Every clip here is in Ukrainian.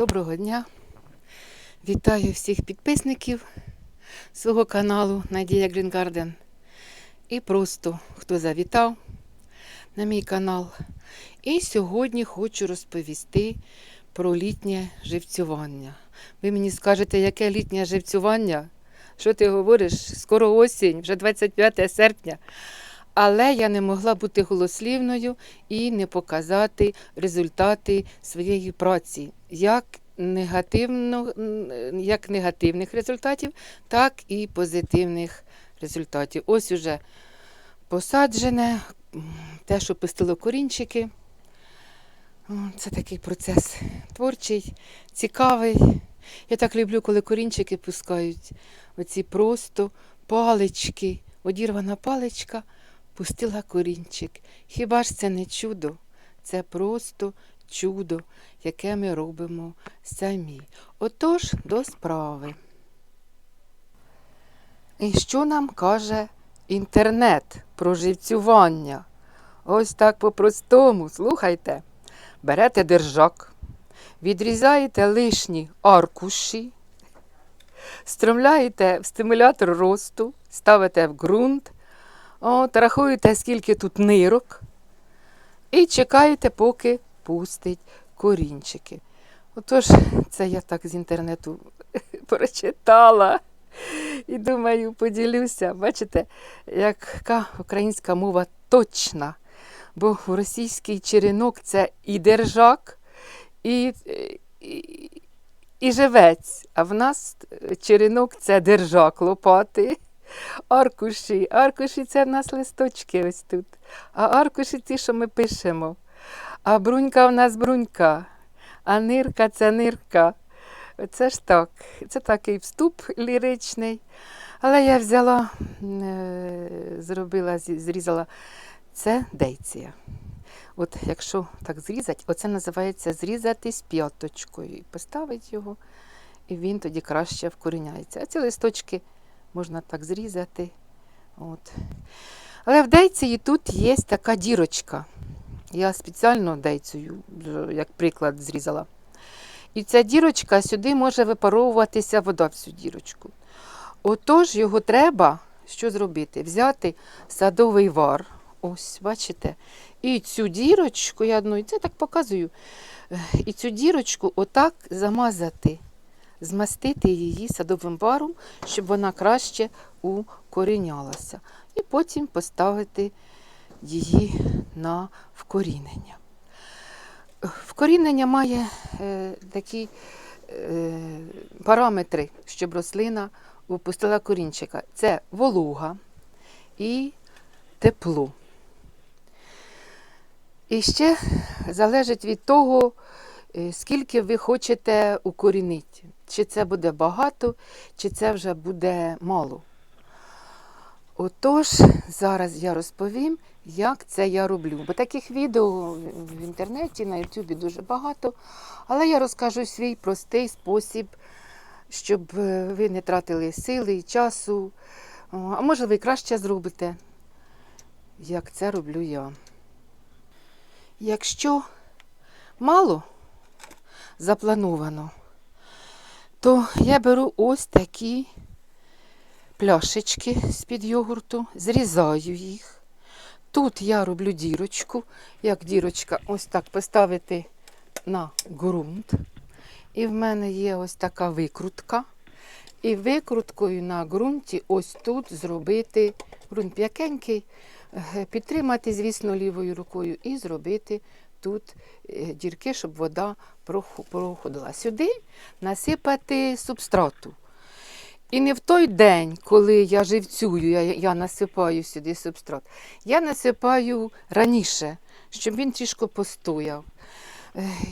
Доброго дня! Вітаю всіх підписників свого каналу Надія Green Garden. І просто хто завітав на мій канал. І сьогодні хочу розповісти про літнє живцювання. Ви мені скажете, яке літнє живцювання? Що ти говориш? Скоро осінь, вже 25 серпня. Але я не могла бути голослівною і не показати результати своєї праці, як, негативно, як негативних результатів, так і позитивних результатів. Ось уже посаджене, те, що пустило корінчики. Це такий процес творчий, цікавий. Я так люблю, коли корінчики пускають. Оці просто палички, одірвана паличка пустила корінчик. Хіба ж це не чудо? Це просто чудо, яке ми робимо самі. Отож, до справи. І що нам каже інтернет про живцювання? Ось так по-простому, слухайте. Берете держак, відрізаєте лишні аркуші, стромляєте в стимулятор росту, ставите в ґрунт, от, рахуєте, скільки тут нирок, і чекаєте, поки пустить корінчики. Отож, це я так з інтернету прочитала. І думаю, поділюся. Бачите, яка українська мова точна. Бо у російський черенок це і держак, і, і, і живець. А в нас черенок це держак лопати. Аркуші. Аркуші це в нас листочки ось тут. А аркуші ті, що ми пишемо. А брунька в нас брунька. А нирка це нирка. Це ж так. Це такий вступ ліричний. Але я взяла, е, зробила, зрізала. Це дейція. От якщо так зрізати, оце називається зрізати з п'яточкою. І поставити його, і він тоді краще вкоріняється. А ці листочки можна так зрізати. От. Але в дейції тут є така дірочка. Я спеціально дейцею, е, як приклад, зрізала. І ця дірочка сюди може випаровуватися вода в цю дірочку. Отож, його треба що зробити? Взяти садовий вар. Ось, бачите? І цю дірочку, я одну, і це так показую. І цю дірочку отак замазати, змастити її садовим варом, щоб вона краще укорінялася. І потім поставити її на вкорінення. Вкорінення має е, такі е, параметри, щоб рослина випустила корінчика. Це волуга і тепло. І ще залежить від того, е, скільки ви хочете укорінити. Чи це буде багато, чи це вже буде мало. Отож, зараз я розповім, як це я роблю. Бо таких відео в інтернеті, на Ютубі дуже багато. Але я розкажу свій простий спосіб, щоб е, ви не тратили сили і часу. А може ви краще зробите, як це роблю я. Якщо мало заплановано, то я беру ось такі пляшечки з-під йогурту, зрізаю їх. Тут я роблю дірочку, як дірочка, ось так поставити на ґрунт. І в мене є ось така викрутка. І викруткою на ґрунті ось тут зробити ґрунт м'якенький, е, підтримати, звісно, лівою рукою і зробити тут е, дірки, щоб вода проходила. Сюди насипати субстрату. І не в той день, коли я живцюю, я, я насипаю сюди субстрат. Я насипаю раніше, щоб він трішки постояв.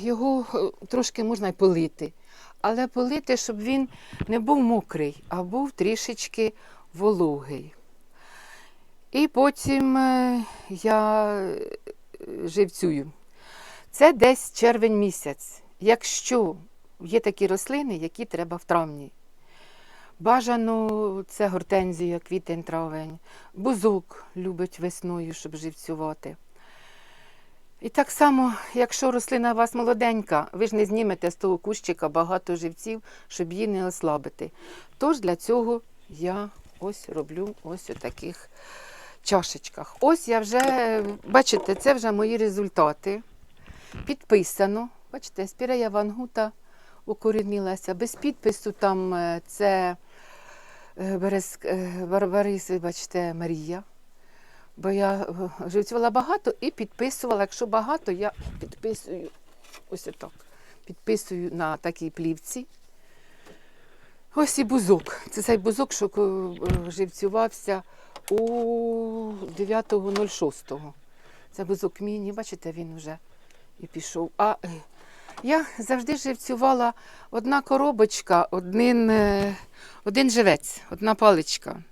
Його е, трошки можна й полити. Але полити, щоб він не був мокрий, а був трішечки вологий. І потім е, я е, живцюю. Це десь червень місяць. Якщо є такі рослини, які треба в травні. Бажано це гортензія, квітень, травень. Бузок любить весною, щоб живцювати. І так само, якщо рослина у вас молоденька, ви ж не знімете з того кущика багато живців, щоб її не ослабити. Тож для цього я ось роблю ось у таких чашечках. Ось я вже, бачите, це вже мої результати. Підписано. Бачите, спірея вангута укорінилася. Без підпису там е, це Берез, е, Барбарис, бачите, Марія. Бо я е, живцювала багато і підписувала. Якщо багато, я підписую ось отак. Підписую на такій плівці. Ось і бузок. Це цей бузок, що е, живцювався у 9.06. Це бузок міні, бачите, він вже і пішов. А я завжди живцювала одна коробочка, один, е, один живець, одна паличка.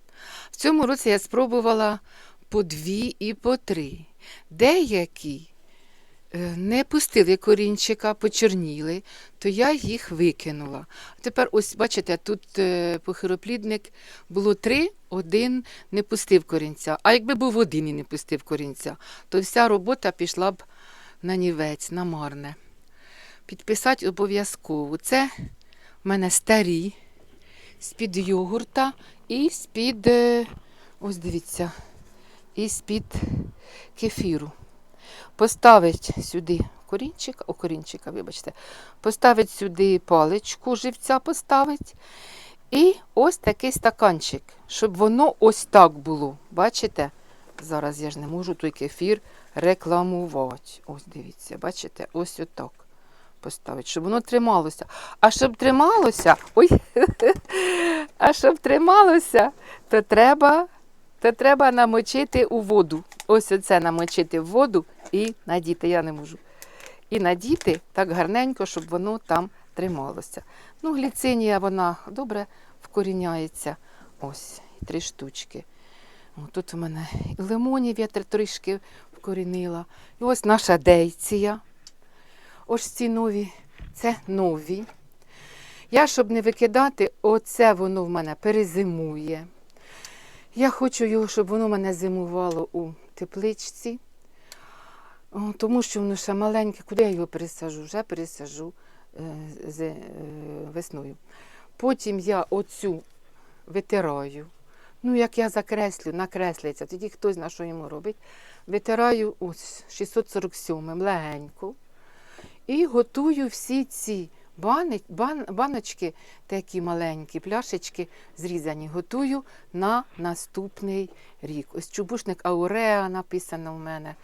В цьому році я спробувала по дві і по три. Деякі е, не пустили корінчика, почорніли, то я їх викинула. Тепер, ось бачите, тут е, похироплідник було три, один не пустив корінця. А якби був один і не пустив корінця, то вся робота пішла б на нівець, на марне. Підписати обов'язково. Це в мене старі з-під йогурта і з-під, е, ось дивіться, і з-під кефіру. Поставить сюди корінчик, о, корінчика, вибачте, поставить сюди паличку, живця поставить. І ось такий стаканчик, щоб воно ось так було. Бачите? Зараз я ж не можу той кефір рекламувати. Ось дивіться, бачите, ось отак поставити, щоб воно трималося. А щоб трималося, ой, а щоб трималося, то треба, то треба намочити у воду. Ось оце намочити в воду і надіти. Я не можу. І надіти так гарненько, щоб воно там трималося. Ну, гліцинія, вона добре вкоріняється. Ось, три штучки. О, Тут у мене і лимонів я трішки вкорінила. І ось наша дейція. Ось ці нові, це нові. Я, щоб не викидати, оце воно в мене перезимує. Я хочу його, щоб воно мене зимувало у тепличці. Тому що воно ще маленьке. Куди я його пересажу? Вже пересажу е, з, е, весною. Потім я оцю витираю. Ну, як я закреслю, накреслюється, тоді хтось на що йому робить. Витираю ось 647 легенько. І готую всі ці бани, бан, баночки, такі маленькі, пляшечки зрізані, готую на наступний рік. Ось чубушник Ауреа написано у мене,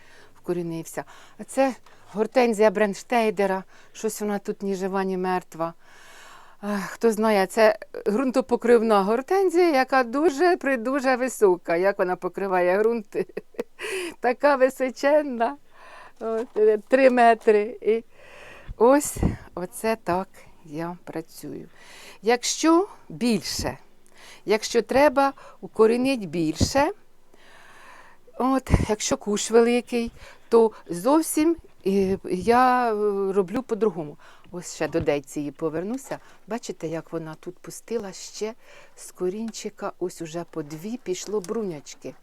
вкорінився. А це гортензія Бренштейдера, щось вона тут ні жива, ні мертва. Хто знає, це ґрунтопокривна гортензія, яка дуже придуже висока. Як вона покриває ґрунт, така височенна, три метри. Ось оце так я працюю. Якщо більше, якщо треба укорінити більше, от, якщо куш великий, то зовсім е, я е, роблю по-другому. Ось ще до дейції повернуся. Бачите, як вона тут пустила ще з корінчика, ось уже по дві пішло брунячки.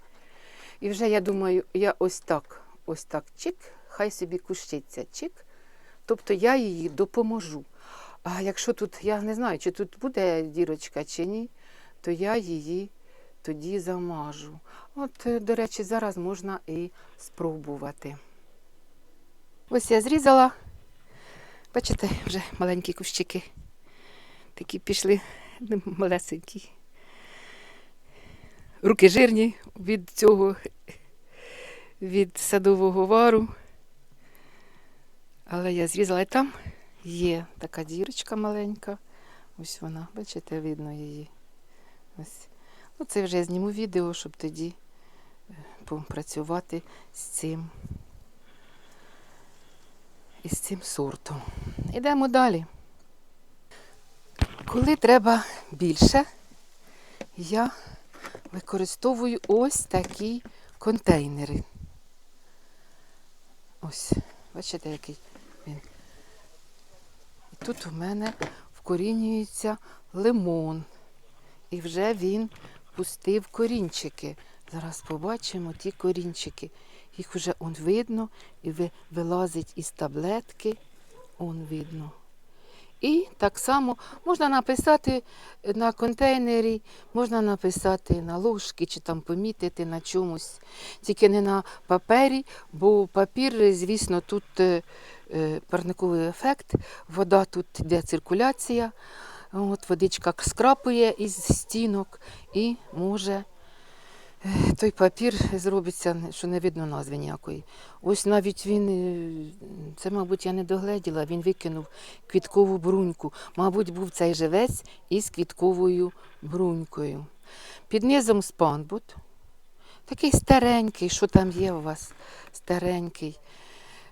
І вже я думаю, я ось так, ось так чик, хай собі кущиться чик. Тобто я їй допоможу. А якщо тут, я не знаю, чи тут буде дірочка чи ні, то я її тоді замажу. От, е, до речі, зараз можна і спробувати. Ось я зрізала. Бачите, вже маленькі кущики. Такі пішли малесенькі. Руки жирні від цього, від садового вару. Але я зрізала і там є така дірочка маленька. Ось вона, бачите, видно її. Ось. Ну, це вже я зніму відео, щоб тоді е, попрацювати з цим. Із цим сортом. Йдемо далі. Коли треба більше, я використовую ось такі контейнери. Ось, бачите, який тут у мене вкорінюється лимон. І вже він пустив корінчики. Зараз побачимо ті корінчики. їх вже он видно, і вилазить із таблетки, он видно. І так само можна написати на контейнері, можна написати на ложки чи там помітити на чомусь, тільки не на папері, бо папір, звісно, тут е, е, парниковий ефект, вода тут йде циркуляція, от, водичка скрапує із стінок і може е, той папір зробиться, що не видно назви ніякої. Ось навіть він, е, це, мабуть, я не догледіла, він викинув квіткову бруньку. Мабуть, був цей живець із квітковою брунькою. Під низом спанбут. Такий старенький, що там є у вас, старенький.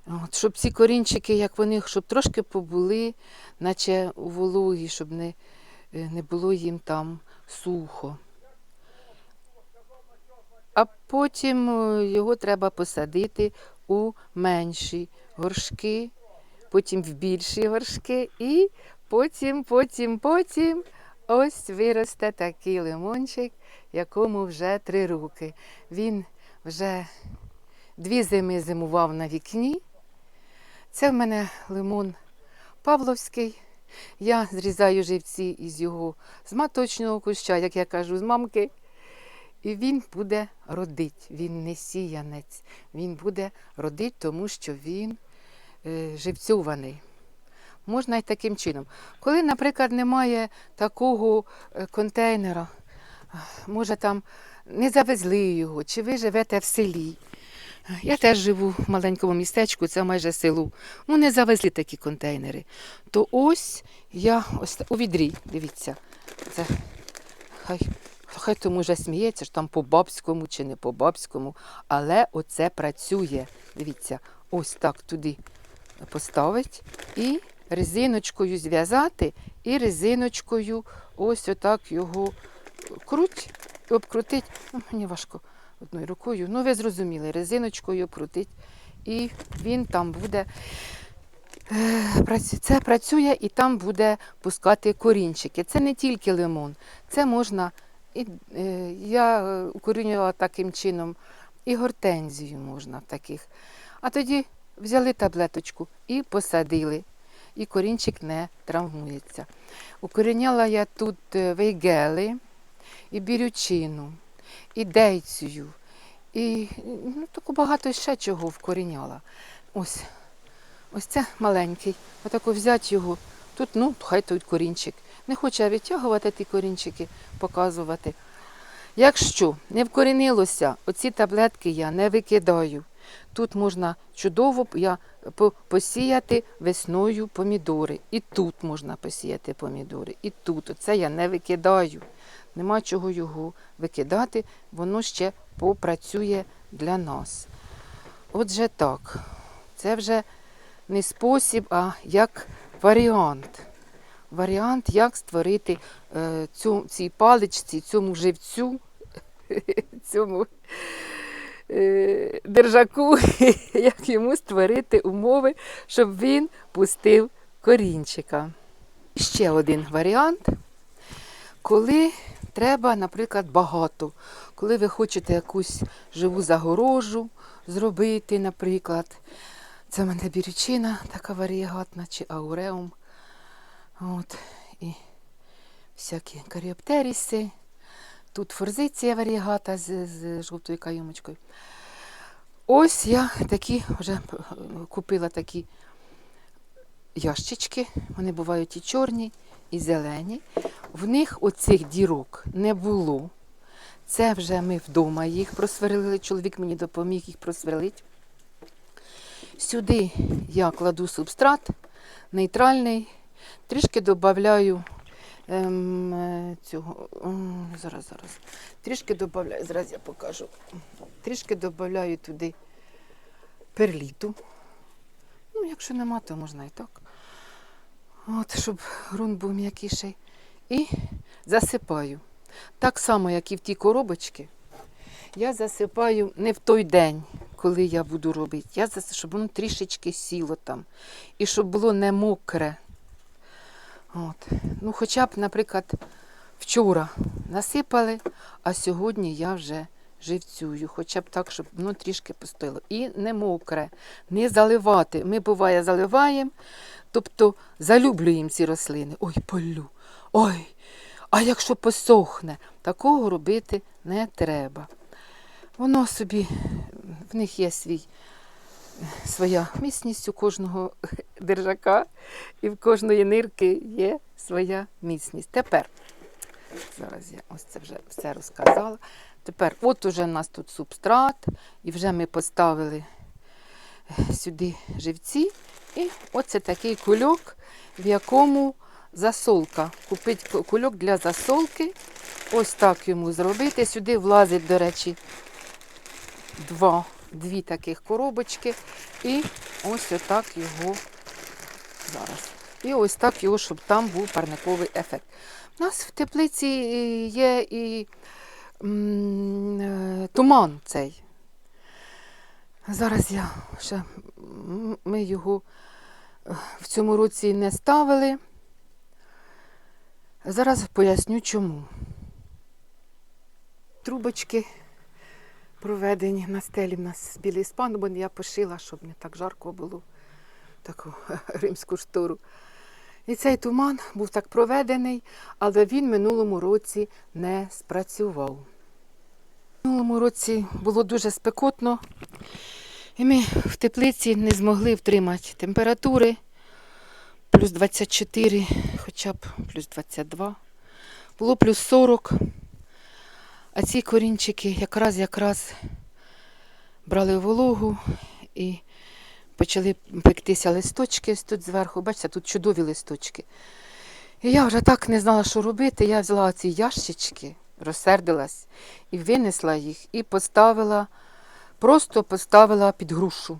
От, щоб ці корінчики, як вони, щоб трошки побули, наче у вологі, щоб не, е, не було їм там сухо. А потім е, його треба посадити у менші горшки, потім в більші горшки, і потім, потім, потім ось виросте такий лимончик, якому вже три роки. Він вже дві зими зимував на вікні. Це в мене лимон Павловський. Я зрізаю живці із його з маточного куща, як я кажу, з мамки. І він буде родить. Він не сіянець. Він буде родить, тому що він е, живцьований. Можна й таким чином. Коли, наприклад, немає такого е, контейнера, може там не завезли його, чи ви живете в селі. Я теж живу в маленькому містечку, це майже село. Ну, не завезли такі контейнери. То ось я ось у відрі, дивіться, це хай, хай тому вже сміється, що там по бабському чи не по бабському, але оце працює. Дивіться, ось так туди поставить і резиночкою зв'язати, і резиночкою ось отак його круть, обкрутить. Ну, мені важко одною рукою. Ну, ви зрозуміли, резиночкою обкрутить, і він там буде. е, Це працює і там буде пускати корінчики. Це не тільки лимон, це можна. І, е, я е, укорінювала таким чином і гортензію можна таких. А тоді взяли таблеточку і посадили, і корінчик не травмується. Укоріняла я тут е, вейгели, і бірючину, і дейцію, і ну, таку багато ще чого вкоріняла. Ось, ось це маленький. Отако взяти його. Тут, ну, хай тут корінчик. Не хоче я відтягувати ті корінчики, показувати. Якщо не вкорінилося, оці таблетки я не викидаю. Тут можна чудово посіяти весною помідори. І тут можна посіяти помідори. І тут. Оце я не викидаю. Нема чого його викидати, воно ще попрацює для нас. Отже так, це вже не спосіб, а як варіант. Варіант, як створити е, цю, цій паличці, цьому живцю, цьому е, держаку, як йому створити умови, щоб він пустив корінчика. Ще один варіант, коли треба, наприклад, багато. Коли ви хочете якусь живу загорожу зробити, наприклад, це в мене бірючина така варієгатна, чи ауреум. От, і всякі каріоптеріси. Тут форзиція варієгата з, з жовтою кайомочкою. Ось я такі вже е, купила такі ящички. Вони бувають і чорні, і зелені. В них оцих дірок не було. Це вже ми вдома їх просверлили. Чоловік мені допоміг їх просверлити. Сюди я кладу субстрат нейтральний, трішки додаю ем, е, цього. Зараз, зараз. Трішки додаю, зараз я покажу. Трішки додаю туди перліту. Ну, якщо нема, то можна і так. От, щоб ґрунт був м'якіший. І засипаю. Так само, як і в ті коробочки, я засипаю не в той день, коли я буду робити. Я щоб воно трішечки сіло там. І щоб було не мокре. От. Ну, хоча б, наприклад, вчора насипали, а сьогодні я вже живцюю, хоча б так, щоб воно трішки постояло. І не мокре, не заливати. Ми, буває, заливаємо, тобто залюблюємо ці рослини. Ой, полю, ой, а якщо посохне, такого робити не треба. Воно собі, в них є свій, своя міцність у кожного держака, і в кожної нирки є своя міцність. Тепер, зараз я ось це вже все розказала. Тепер, от уже у нас тут субстрат, і вже ми поставили сюди живці. І оце такий кульок, в якому засолка. Купити кульок для засолки. Ось так йому зробити. Сюди влазить, до речі, два, дві таких коробочки. І ось отак його зараз. І ось так його, щоб там був парниковий ефект. У нас в теплиці е, є і е, туман цей. Зараз я ще ми його е, в цьому році не ставили. Зараз поясню чому. Трубочки проведені на стелі в нас білий спан, бо я пошила, щоб не так жарко було таку римську штору. І цей туман був так проведений, але він минулому році не спрацював. Минулому році було дуже спекотно, і ми в теплиці не змогли втримати температури плюс 24, хоча б плюс 22. Було плюс 40. А ці корінчики якраз якраз брали вологу і почали пектися листочки тут зверху. Бачите, тут чудові листочки. І я вже так не знала, що робити. Я взяла ці ящички, розсердилась і винесла їх, і поставила, просто поставила під грушу.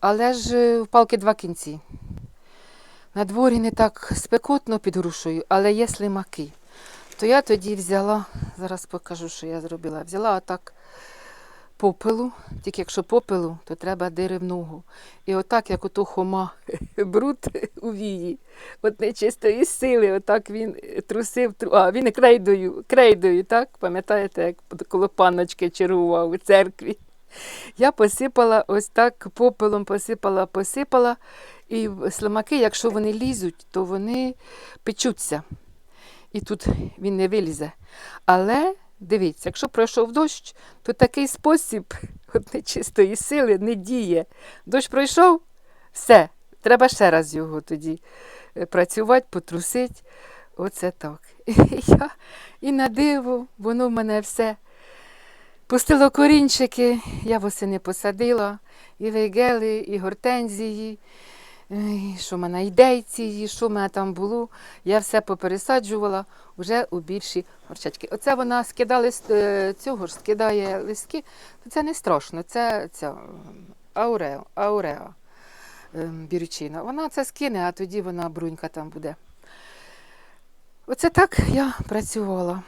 Але ж е, в палки два кінці. На дворі не так спекотно під грушею, але є слимаки. То я тоді взяла, зараз покажу, що я зробила. Взяла отак попелу, тільки якщо попелу, то треба деревного. І отак, як ото хома бруд у вії, от нечистої сили, отак він трусив, а він крейдою, крейдою, так? Пам'ятаєте, як коло панночки чергував у церкві. Я посипала ось так попелом, посипала, посипала. І слимаки, якщо вони лізуть, то вони печуться. І тут він не вилізе. Але дивіться, якщо пройшов дощ, то такий спосіб от нечистої сили не діє. Дощ пройшов, все, треба ще раз його тоді е, працювати, потрусити. Оце так. І, я, і на диво, воно в мене все пустило корінчики, я восени посадила, і вейгели, і гортензії. Що в мене ідейці, що в мене там було, я все попересаджувала вже у більші горчачки. Оце вона скидає лист, е, цього ж скидає листки, то це не страшно, це ця аурео, ауреа ем, бірючина. Вона це скине, а тоді вона брунька там буде. Оце так я працювала.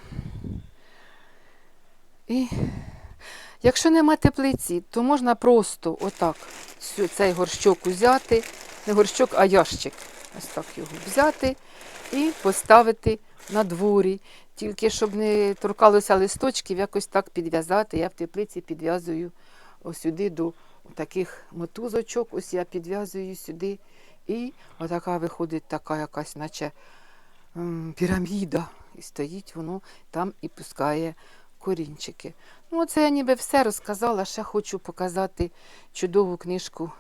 І якщо нема теплиці, то можна просто отак цей горщок взяти, не горщок, а ящик. Ось так його взяти і поставити на дворі. Тільки щоб не торкалося листочків, якось так підв'язати. Я в теплиці підв'язую сюди до таких мотузочок. Ось я підв'язую сюди. І отака виходить така якась, наче піраміда. І стоїть воно там і пускає корінчики. Ну, оце я ніби все розказала. Ще хочу показати чудову книжку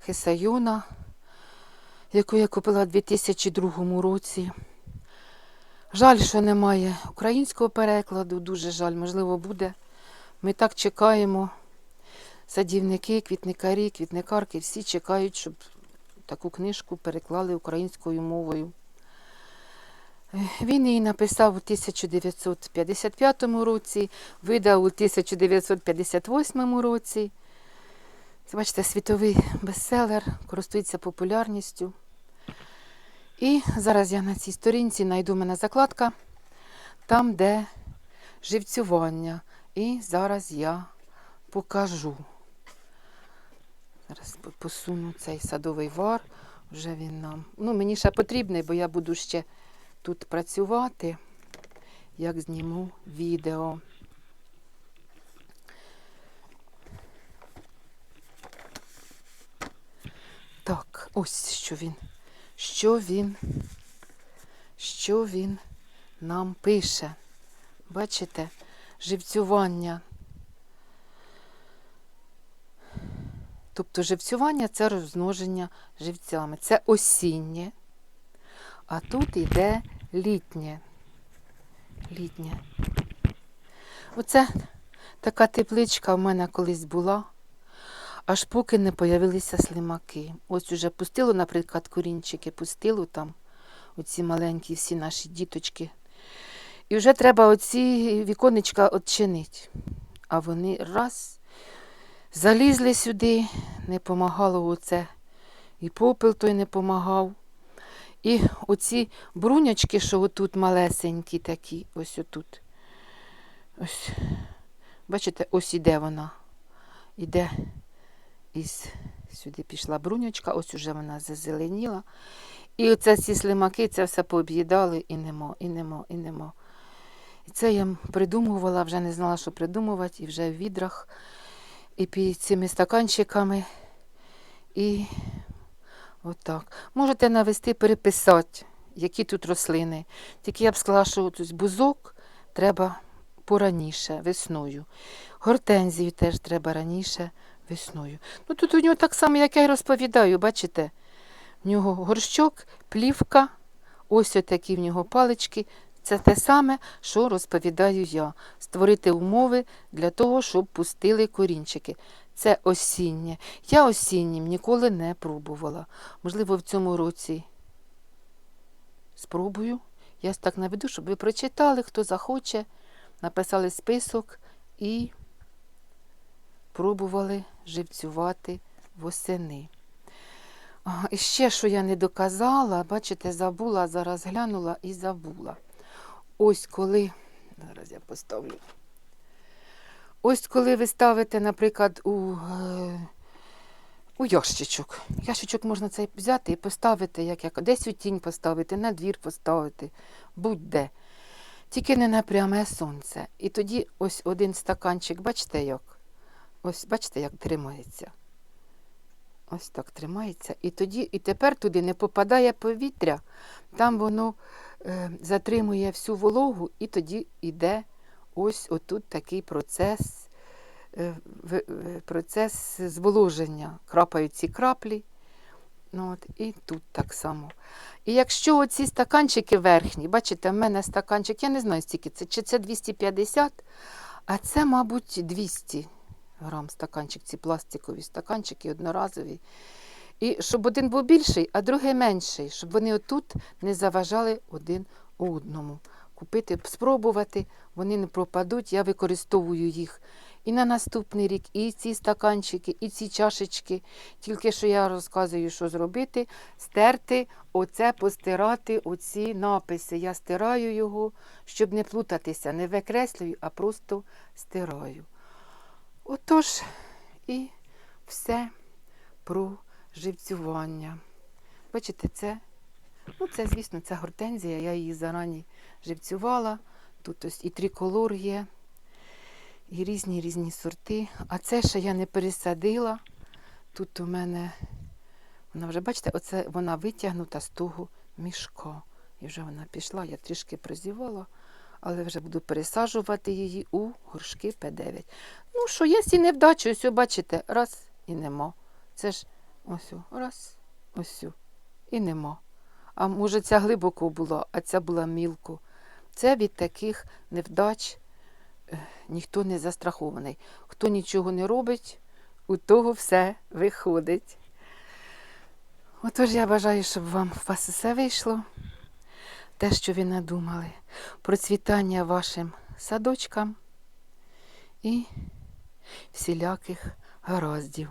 Хесайона, яку я купила у 2002 році. Жаль, що немає українського перекладу, дуже жаль, можливо, буде. Ми так чекаємо. Садівники, квітникарі, квітникарки всі чекають, щоб таку книжку переклали українською мовою. Він її написав у 1955 році, видав у 1958 році. Це, бачите, світовий бестселер, користується популярністю. І зараз я на цій сторінці знайду мене закладка, там, де живцювання. І зараз я покажу. Зараз посуну цей садовий вар. Вже він нам. Ну, мені ще потрібний, бо я буду ще тут працювати, як зніму відео. Ось що він. Що він, що він нам пише. Бачите, живцювання. Тобто живцювання це розмноження живцями. Це осіннє, а тут йде літнє. Літнє. Оце така тепличка в мене колись була, аж поки не появилися слимаки. Ось уже пустило, наприклад, корінчики, пустило там оці маленькі всі наші діточки. І вже треба оці віконечка відчинити. А вони раз залізли сюди, не помагало оце. І попел той не помагав. І оці брунячки, що отут малесенькі такі, ось отут. Ось, бачите, ось іде вона. Іде із сюди пішла брунячка, ось уже вона зазеленіла. І оце ці слимаки це все пооб'їдали і немо, і немо, і немо. І це я придумувала, вже не знала, що придумувати, і вже в відрах, і під цими стаканчиками. І отак. Можете навести, переписати, які тут рослини. Тільки я б сказала, що тут бузок треба пораніше, весною. Гортензію теж треба раніше весною. Ну тут у нього так само, як я й розповідаю, бачите? В нього горщок, плівка, ось отакі в нього палички. Це те саме, що розповідаю я. Створити умови для того, щоб пустили корінчики. Це осіннє. Я осіннім ніколи не пробувала. Можливо, в цьому році спробую. Я так наведу, щоб ви прочитали, хто захоче, написали список і пробували живцювати восени. І ще, що я не доказала, бачите, забула, зараз глянула і забула. Ось коли, зараз я поставлю. Ось коли ви ставите, наприклад, у, е, у ящичок. Ящичок можна цей взяти і поставити, як, як десь у тінь поставити, на двір поставити, будь-де. Тільки не на пряме сонце. І тоді ось один стаканчик, бачите як? Ось бачите, як тримається. Ось так тримається. І тоді, і тепер туди не попадає повітря, там воно е, затримує всю вологу, і тоді йде ось отут такий процес, е, е, процес зволоження. Крапають ці краплі. Ну, от, і тут так само. І якщо оці стаканчики верхні, бачите, в мене стаканчик, я не знаю стільки це, чи це 250, а це, мабуть, 200 грам стаканчик, ці пластикові стаканчики одноразові. І щоб один був більший, а другий менший, щоб вони отут не заважали один одному. Купити, спробувати, вони не пропадуть, я використовую їх і на наступний рік, і ці стаканчики, і ці чашечки. Тільки що я розказую, що зробити, стерти, оце постирати, оці написи. Я стираю його, щоб не плутатися, не викреслюю, а просто стираю. Отож, і все про живцювання. Бачите, це, ну це, звісно, це гортензія, я її зарані живцювала. Тут ось і триколор є, і різні різні сорти. А це ще я не пересадила. Тут у мене, вона вже, бачите, оце вона витягнута з того мішка. І вже вона пішла, я трішки прозівала, але вже буду пересаджувати її у горшки П9. Ну що, є і невдачі, ось, бачите, раз і нема. Це ж ось, раз, ось, і нема. А може, ця глибоко була, а ця була мілко. Це від таких невдач е, ніхто не застрахований. Хто нічого не робить, у того все виходить. Отож я бажаю, щоб вам вас все вийшло, те, що ви надумали, процвітання вашим садочкам і всіляких гараздів.